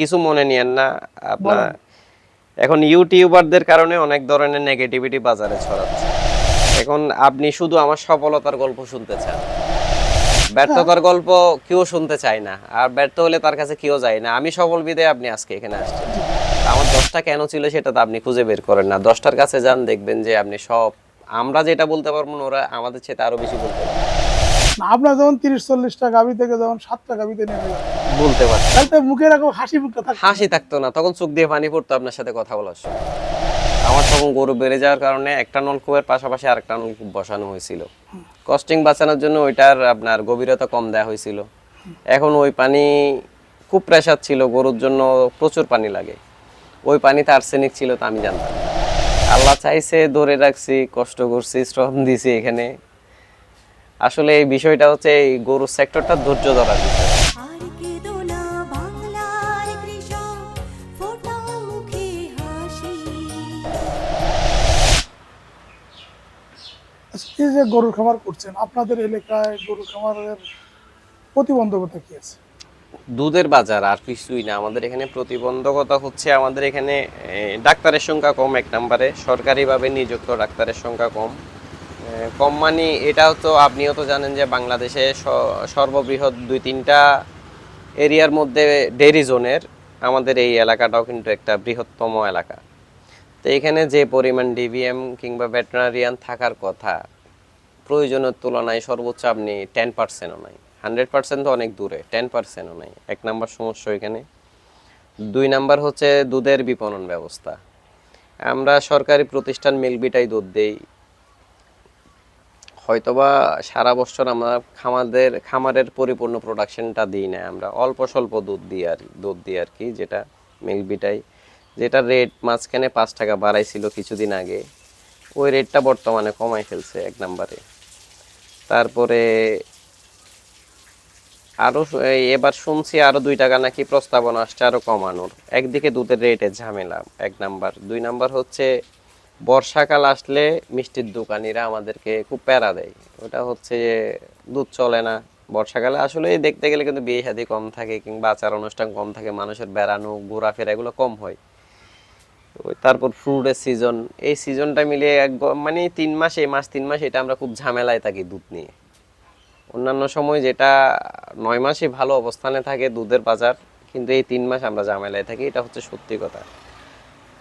কিছু মনে নিয়েন না আপনার এখন ইউটিউবারদের কারণে অনেক ধরনের নেগেটিভিটি বাজারে ছড়াচ্ছে। এখন আপনি শুধু আমার সফলতার গল্প শুনতে চান। ব্যর্থতার গল্প কেউ শুনতে চায় না আর ব্যর্থ হলে তার কাছে কেউ যায় না। আমি সফল বিদে আপনি আজকে এখানে আসছেন। আমার দশটা কেন ছিল সেটা তো আপনি খুঁজে বের করেন না। দশটার কাছে যান দেখবেন যে আপনি সব আমরা যেটা বলতে পারব না ওরা আমাদের চেয়ে আরও বেশি বলতে পারবে। আপনার যখন তিরিশ চল্লিশটা গাভি থেকে যখন সাতটা গাভিতে নেমে যাবে বলতে তাহলে তো মুখে এরকম হাসি মুখটা থাকে হাসি থাকতো না তখন চোখ দিয়ে পানি পড়তো আপনার সাথে কথা বলার সময়। আমার তখন গরু বেড়ে যাওয়ার কারণে একটা নলকূপের পাশাপাশি আরেকটা নলকূপ বসানো হয়েছিল। কস্টিং বাঁচানোর জন্য ওইটার আপনার গভীরতা কম দেওয়া হয়েছিল। এখন ওই পানি খুব প্রেসার ছিল গরুর জন্য প্রচুর পানি লাগে। ওই পানিতে আর্সেনিক ছিল তা আমি জানতাম আল্লাহ চাইছে ধরে রাখছি কষ্ট করছি শ্রম দিছি এখানে। আসলে এই বিষয়টা হচ্ছে এই গরুর সেক্টরটা ধৈর্য ধরার বিষয়। আচ্ছা, এই যে গরুর খামার করছেন আপনাদের এলাকায় গরুর খামারের প্রতিবন্ধকতা কি আছে? দুধের বাজার আর কিছুই না আমাদের এখানে প্রতিবন্ধকতা হচ্ছে আমাদের এখানে ডাক্তারের সংখ্যা কম এক নম্বরে সরকারিভাবে নিযুক্ত ডাক্তারের সংখ্যা কম। কম মানে এটাও তো আপনিও তো জানেন যে বাংলাদেশে সর্ববৃহৎ দুই তিনটা এরিয়ার মধ্যে ডেরি জোনের আমাদের এই এলাকাটাও কিন্তু একটা বৃহত্তম এলাকা। তো এখানে যে পরিমাণ ডিবিএম কিংবা ভেটেরিনারিয়ান থাকার কথা, প্রয়োজনের তুলনায় সর্বোচ্চ আপনি টেন পার্সেন্টও নাই। হান্ড্রেড পার্সেন্ট তো অনেক দূরে, টেন পার্সেন্টও নাই। এক নাম্বার সমস্যা এখানে। দুই নাম্বার হচ্ছে দুধের বিপণন ব্যবস্থা। আমরা সরকারি প্রতিষ্ঠান মিলবিটাই দুধ দেই। হয়তোবা সারা বছর আমরা খামাদের খামারের পরিপূর্ণ প্রোডাকশনটা দিই না। আমরা অল্প স্বল্প দুধ দিই আর, দুধ দিই আর কি, যেটা মিলবিটাই যেটা রেট মাঝখানে পাঁচ টাকা বাড়াইছিল কিছুদিন আগে, ওই রেটটা বর্তমানে কমাই ফেলছে এক নম্বরে। তারপরে আরও এবার শুনছি আরও দুই টাকা নাকি প্রস্তাবনা আসছে আরও কমানোর। একদিকে দুধের রেটের ঝামেলা, এক নাম্বার। দুই নাম্বার হচ্ছে বর্ষাকাল আসলে মিষ্টির দোকানিরা আমাদেরকে খুব প্যারা দেয়। ওটা হচ্ছে যে দুধ চলে না। বর্ষাকালে আসলে দেখতে গেলে কিন্তু বিয়ে শাদী কম থাকে কিংবা আচার অনুষ্ঠান কম থাকে, মানুষের বেড়ানো, ঘোরাফেরা এগুলো কম হয়। তারপর ফ্রুটের সিজন এই সিজনটা মিলিয়ে এক মানে তিন মাস, এই মাস তিন মাস এটা আমরা খুব ঝামেলায় থাকি দুধ নিয়ে। অন্যান্য সময় যেটা নয় মাসই ভালো অবস্থানে থাকে দুধের বাজার, কিন্তু এই তিন মাস আমরা ঝামেলায় থাকি, এটা হচ্ছে সত্যি কথা।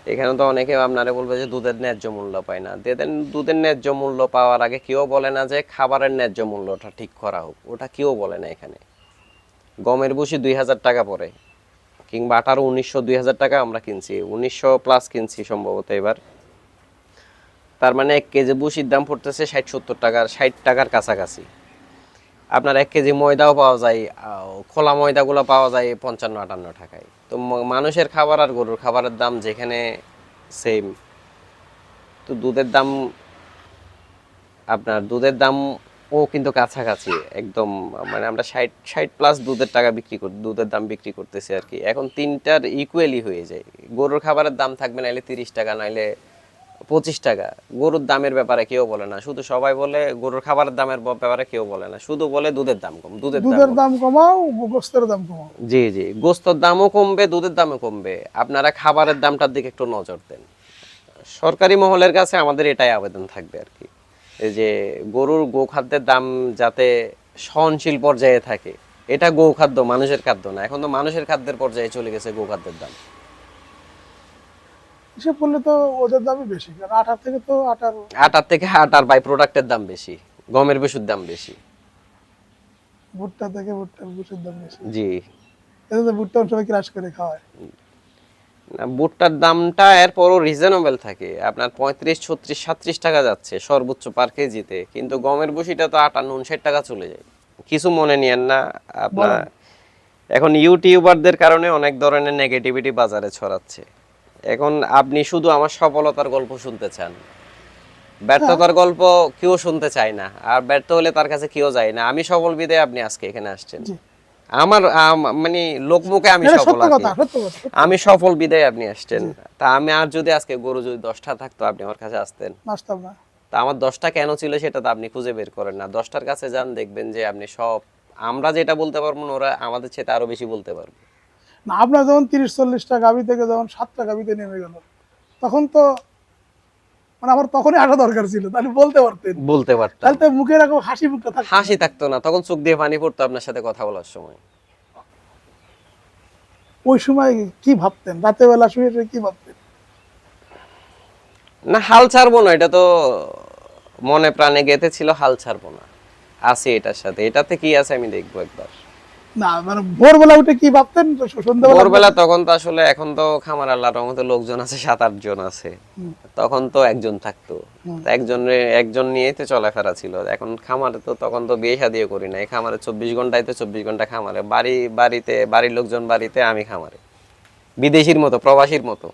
এখানে তো অনেকে আপনারা বলবে যে দুধের ন্যায্য মূল্য পায় না। দুধের দুধের ন্যায্য মূল্য পাওয়ার আগে কেউ বলে না যে খাবারের ন্যায্য মূল্যটা ঠিক করা হোক। ওটা কেউ বলে না এখানে। গমের ভুসি দুই হাজার টাকা পড়ে, কিংবা আঠারো উনিশশো দুই হাজার টাকা আমরা কিনছি। উনিশশো প্লাস কিনছি সম্ভবত এবার। তার মানে এক কেজি বুসির দাম পড়তেছে ষাট সত্তর টাকার, ষাট টাকার কাছাকাছি। আপনার এক কেজি ময়দাও পাওয়া যায় খোলা ময়দাগুলো পাওয়া যায় পঞ্চান্ন, আটান্ন টাকায়। তো মানুষের খাবার আর গরুর খাবারের দাম যেখানে সেম তো দুধের দাম, আপনার দুধের দাম ও কিন্তু কাছাকাছি, একদম মানে আমরা ষাট ষাট প্লাস দুধের টাকা বিক্রি করি, দুধের দাম বিক্রি করতেছি আর কি। এখন তিনটার ইকুয়ালি হয়ে যায়। গরুর খাবারের দাম থাকবে নাইলে তিরিশ টাকা, নাইলে পঁচিশ টাকা। গরুর দামের ব্যাপারে কেউ বলে না। শুধু সবাই বলে গরুর খাবারের দামের ব্যাপারে কেউ বলে না। শুধু বলে দুধের দাম কম দুধের দাম দুধের দাম কমাও গোস্তের দাম কমাও। জি জি। গোস্তর দামও কমবে দুধের দামও কমবে। আপনারা খাবারের দামটার দিকে একটু নজর দেন। সরকারি মহলের কাছে আমাদের এটাই আবেদন থাকবে আর কি। এই যে গরুর গোখাদ্যের দাম যাতে সহনশীল পর্যায়ে থাকে এটা গোখাদ্য মানুষের খাদ্য না। এখন তো মানুষের খাদ্যের পর্যায়ে চলে গেছে গোখাদ্যের দাম। হিসেব করলে তো ওদের দামই বেশি কারণ আটার থেকে তো আটার আটার থেকে আটার বাই প্রোডাক্টের দাম বেশি গমের বেশুর দাম বেশি। ভুট্টা থেকে ভুট্টার ভুষের দাম বেশি। জি। এতে তো ভুট্টা সবাই ক্রাশ করে খাওয়ায়। না, ভুট্টার দামটা এরপরও রিজনেবল থাকে। আপনার পঁয়ত্রিশ ছত্রিশ সাত্রিশ টাকা যাচ্ছে সর্বোচ্চ পার কেজিতে কিন্তু গমের বসিটা তো আটান্ন উনষাট টাকা চলে যায়। কিছু মনে নিয়েন না আপনার এখন ইউটিউবারদের কারণে অনেক ধরনের নেগেটিভিটি বাজারে ছড়াচ্ছে। এখন আপনি শুধু আমার সফলতার গল্প শুনতে চান। ব্যর্থতার গল্প কেউ শুনতে চায় না আর ব্যর্থ হলে তার কাছে কেউ যায় না। আমি সফল বিদে আপনি আজকে এখানে আসছেন। আমার আম- মানে লোকমুখে আমি সফল। আমি সফল বিদায় আপনি আসছেন। তা আমি আর যদি আজকে গরু যদি দশটা থাকতো আপনি আমার কাছে আসতেন। তা আমার দশটা কেন ছিল সেটা তো আপনি খুঁজে বের করেন না। দশটার কাছে যান দেখবেন যে আপনি সব আমরা যেটা বলতে পারব না ওরা আমাদের চেয়ে আরও বেশি বলতে পারবে। না আপনার যখন তিরিশ চল্লিশটা গাভি থেকে যখন সাতটা গাভিতে নেমে গেল তখন তো মানে আমার তখনই আসা দরকার ছিল তাহলে বলতে পারতেন। বলতে পারতাম। তাহলে তো মুখে এরকম হাসি মুখটা থাকতো হাসি থাকতো না তখন চোখ দিয়ে পানি পড়তো আপনার সাথে কথা বলার সময়। ওই সময় কি ভাবতেন? রাতে বেলা শুয়ে শুয়ে কি ভাবতেন? না হাল ছাড়বো না এটা তো মনে প্রাণে গেতে ছিল হাল ছাড়বো না। আছি এটার সাথে এটাতে কি আছে আমি দেখব একবার। না মানে ভোরবেলা উঠে কি ভাবতেন? সন্ধ্যাবেলা ভোরবেলা তখন তো আসলে এখন তো খামার আল্লাহর রহমতে লোকজন আছে সাত আট জন আছে। তখন তো একজন থাকতো। একজন একজন নিয়েই তো চলাফেরা ছিল। এখন খামারে তো তখন তো বিয়ে শাদিও করি না এই খামারে চব্বিশ ঘন্টায় তো চব্বিশ ঘণ্টা খামারে। বাড়ি বাড়িতে বাড়ির লোকজন বাড়িতে আমি খামারে। বিদেশির মতো প্রবাসীর মতো।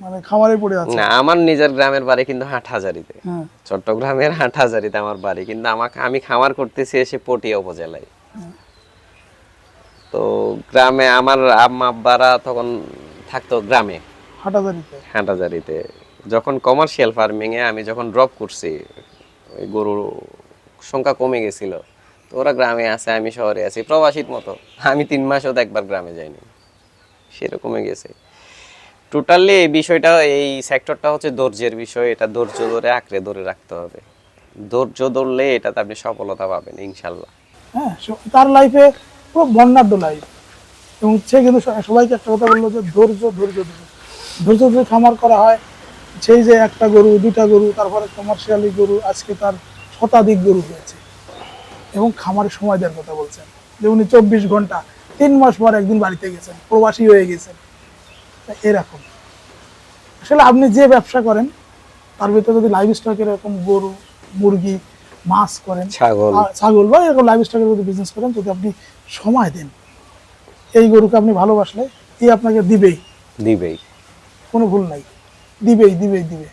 মানে খামারে পড়ে আছে না আমার নিজের গ্রামের বাড়ি কিন্তু হাটহাজারিতে। হ্যাঁ। চট্টগ্রামের হাটহাজারিতে আমার বাড়ি। কিন্তু আমাকে আমি খামার করতেছি এসে পটিয়া উপজেলায়। তো গ্রামে আমার আম্মা আব্বারা তখন থাকতো গ্রামে। হাটাজারিতে? হাটাজারিতে। যখন কমার্শিয়াল ফার্মিং এ আমি যখন ড্রপ করছি ওই গরুর সংখ্যা কমে গেছিল। তো ওরা গ্রামে আছে আমি শহরে আছি প্রবাসীর মতো। আমি তিন মাসও তো একবার গ্রামে যাইনি। সেরকমই গেছে। টোটালি এই বিষয়টা এই সেক্টরটা হচ্ছে ধৈর্যের বিষয়। এটা ধৈর্য ধরে আঁকড়ে ধরে রাখতে হবে। ধৈর্য ধরলে এটাতে আপনি সফলতা পাবেন ইনশাল্লাহ। হ্যাঁ তার লাইফে পুরো বর্ণাঢ্য লাইফ এবং সে কিন্তু সবাইকে একটা কথা বলল যে, ধৈর্য ধৈর্য ধৈর্য। ধৈর্য খামার করা হয়। সেই যে একটা গরু দুটা গরু, তারপরে কমার্শিয়ালি গরু, আজকে তার শতাধিক গরু হয়েছে। এবং খামারে সময় দেওয়ার কথা বলছেন। যে উনি চব্বিশ ঘণ্টা, তিন মাস পর একদিন বাড়িতে গেছেন, প্রবাসী হয়ে গেছেন। এরকম। আসলে আপনি যে ব্যবসা করেন, তার ভিতরে যদি লাইভ স্টকের এরকম গরু, মুরগি মাছ করেন। ছাগল। বা এরকম লাইভ স্টকের যদি বিজনেস করেন যদি আপনি সময় দেন। এই গরুকে আপনি ভালোবাসলে এই আপনাকে দিবেই। দিবেই। কোনো ভুল নাই। দিবেই দিবেই দিবে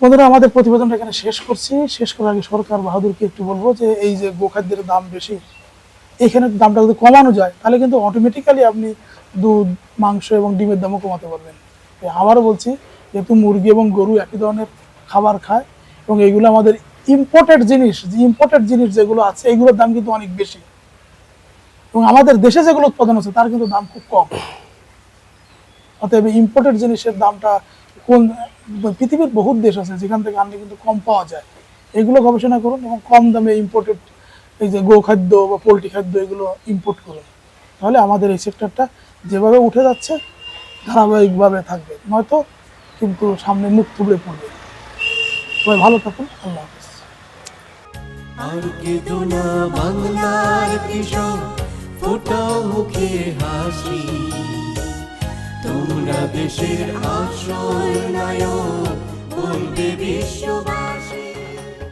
বন্ধুরা আমাদের প্রতিবেদনটা এখানে শেষ করছি। শেষ করার আগে সরকার বাহাদুরকে একটু বলব যে এই যে গোখাদ্যের দাম বেশি এখানে দামটা যদি কমানো যায় তাহলে কিন্তু অটোমেটিক্যালি আপনি দুধ মাংস এবং ডিমের দামও কমাতে পারবেন। আবারও বলছি যেহেতু মুরগি এবং গরু একই ধরনের খাবার খায় এবং এগুলো আমাদের ইম্পোর্টেড জিনিস, যে ইম্পোর্টেড জিনিস যেগুলো আছে, এগুলোর দাম কিন্তু অনেক বেশি। এবং আমাদের দেশে যেগুলো উৎপাদন হচ্ছে, তার কিন্তু দাম খুব কম। অতএব ইম্পোর্টেড জিনিসের দামটা কোন পৃথিবীর বহুত দেশ আছে, যেখান থেকে আনলে কিন্তু কম পাওয়া যায়। এগুলো গবেষণা করুন এবং কম দামে ইম্পোর্টেড এই যে গো খাদ্য বা পোলট্রি খাদ্য এগুলো ইম্পোর্ট করুন। তাহলে আমাদের এই সেক্টরটা যেভাবে উঠে যাচ্ছে, ধারাবাহিকভাবে থাকবে। নয়তো কিন্তু সামনে মুখ থুবড়ে পড়বে। সবাই ভালো থাকুন, আল্লাহ হাফিজ। আর বাংলার কৃষক মুখে হাসি। তোমরা দেশের আশ্রয় নায়ক, বলবে বিশ্ববাসী।